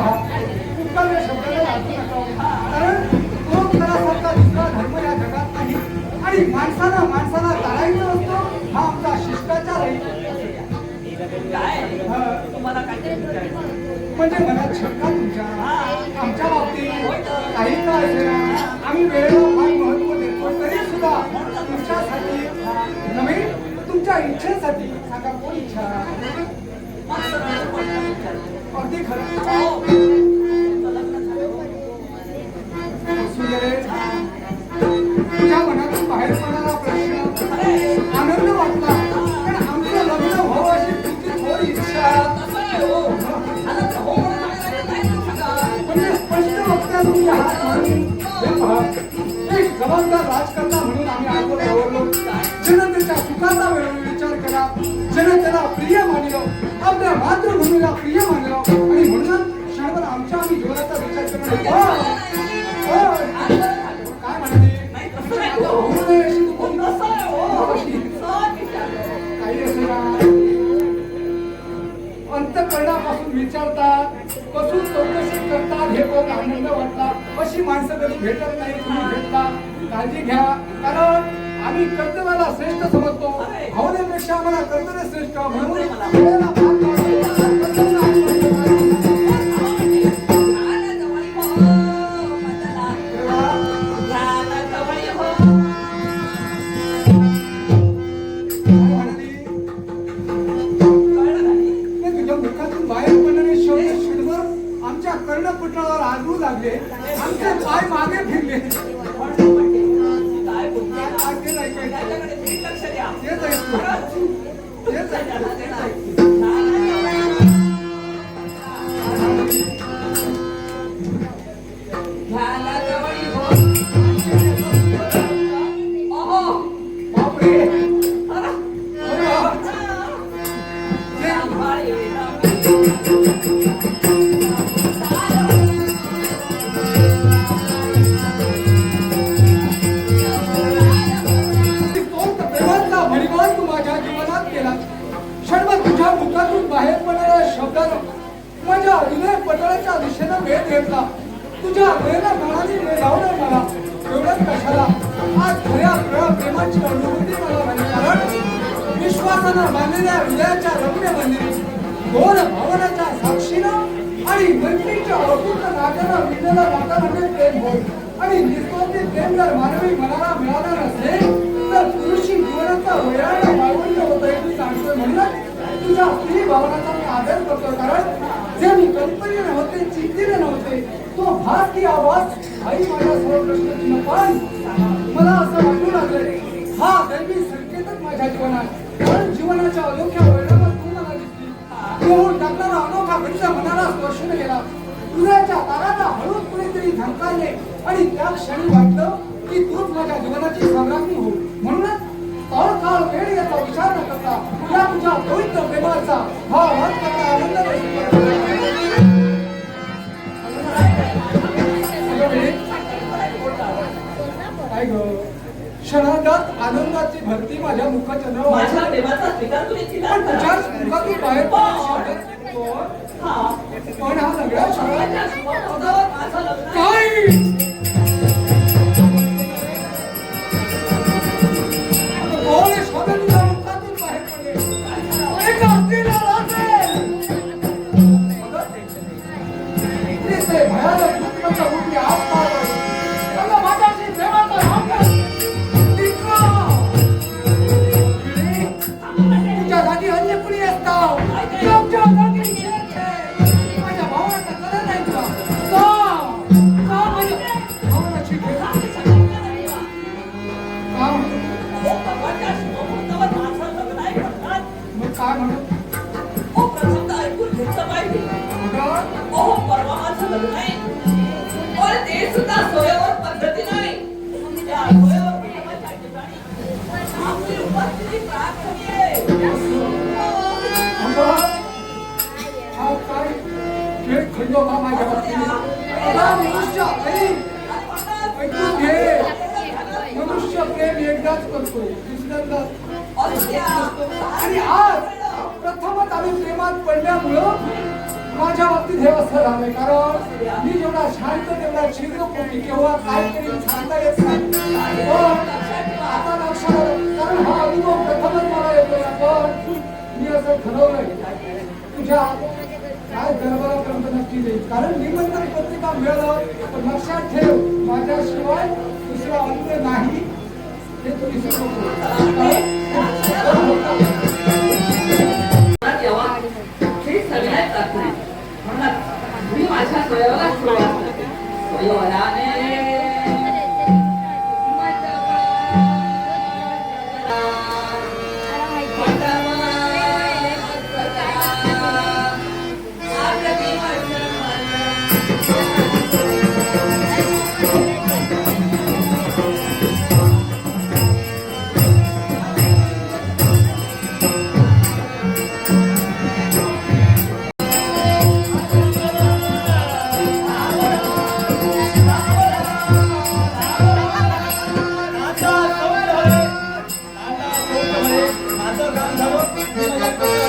उपकार या शब्दाला नका कारण तो खरासारखा दुसरा धर्म या जगात नाही आणि माणसाला माणसाला ताळायचा असतो हा आमचा शिष्टाचार आहे तुम्हाला काय म्हणजे मनात शंका तुमच्या आमच्या बाबतीत काही का असेना आम्ही वेळेला फार महत्त्व देतो तरी सुद्धा तुमच्यासाठी नवीन तुमच्या इच्छेसाठी सांगा कोण इच्छा? अगदी खरं हो. मनातून बाहेर पडणारा प्रश्न. आनंद वाटला पण आमचं लग्न व्हावं अशी तुमची थोर इच्छा. हो? हो. म्हणजे स्पष्ट वक्त्या हे जबाबदार राजकर्ता म्हणून आम्ही जनतेच्या सुखाचा वेळोवेळी विचार करा. जनतेला प्रिय मानलो आपल्या मातृभूमीला प्रिय मानलो अशी माणसं कधी भेटत नाही तुम्ही भेटता. काळजी घ्या. कारण आम्ही कर्तव्याला श्रेष्ठ समजतो. भावनेपेक्षा आम्हाला कर्तव्य श्रेष्ठ. म्हणून कर्णपुटळावर आजू लागले. आमचे पाय मागे फिरले. ऐकतो. तेच ऐकतो. पडणाऱ्या माझ्या हृदय पटळाच्या दिशेनं वेध घेतला. तुझ्या हृदयाला मनाने वेधावलं मला. एवढंच कशाला? आज खऱ्या प्रेमा प्रेमाची अनुभूती मला म्हणजे कारण विश्वासानं बांधलेल्या हृदयाच्या रम्य मंदिरी दोन भावनाच्या साक्षीनं आणि मैत्रीच्या अपूर्ण नात्यानं विणलेलं वातावरण प्रेम होईल आणि निस्वार्थी प्रेम जर मानवी मनाला मिळाला नसेल तुझ्या स्त्री भावनाचा मी आदर करतो. कारण जे मी कल्पने नव्हते चिंतेने नव्हते तो भास की आवाज आई माझ्या सर्व प्रश्नाची पण मला असं वाटू लागलं हा दैवी संकेतच माझ्या जीवनात. कारण जीवनाच्या अनोख्या वर्णावर तू मला दिसली. देऊन टाकणारा अनोखा गंध मनाला स्पर्शून गेला. तुझ्याच्या ताराला हळूच कुणीतरी धमकावले आणि त्या क्षणी वाटलं की तूच माझ्या जीवनाची सम्राज्ञी हो. म्हणूनच काळ काळ वेळ याचा विचार न करता या तुझ्या पवित्र प्रेमाचा हा वाद करता आनंद काय ग क्षणार्धात आनंदाची भरती माझ्या मुखचंद्रावर माझ्या प्रेमाचा स्वीकार? तुझ्याच मुखातून बाहेर. पण हा सगळा शब्द माझ्या स्वभावावर माझं लग्न आहे. काय खेळ माझ्या ऐकून घे। मनुष्य प्रेम एकदाच करतो दुसऱ्यांदा आणि आज प्रथमच आम्ही प्रेमात पडल्यामुळं माझ्या बाबतीत हे असं झालंय. कारण मी जेवढा शांत तेवढा छिद्रपोटी केव्हा काय करीन सांगता येत नाही. आता लक्षात कारण हा अनुभव प्रथमच मला येतोय. पण मी असं ठरवलंय. तुझ्या काय दरबारापर्यंत नक्की देईल कारण निमंत्रण पत्रिका मिळालं तर लक्षात ठेव माझ्याशिवाय दुसरा अंत नाही. हे तू विसरू Gracias.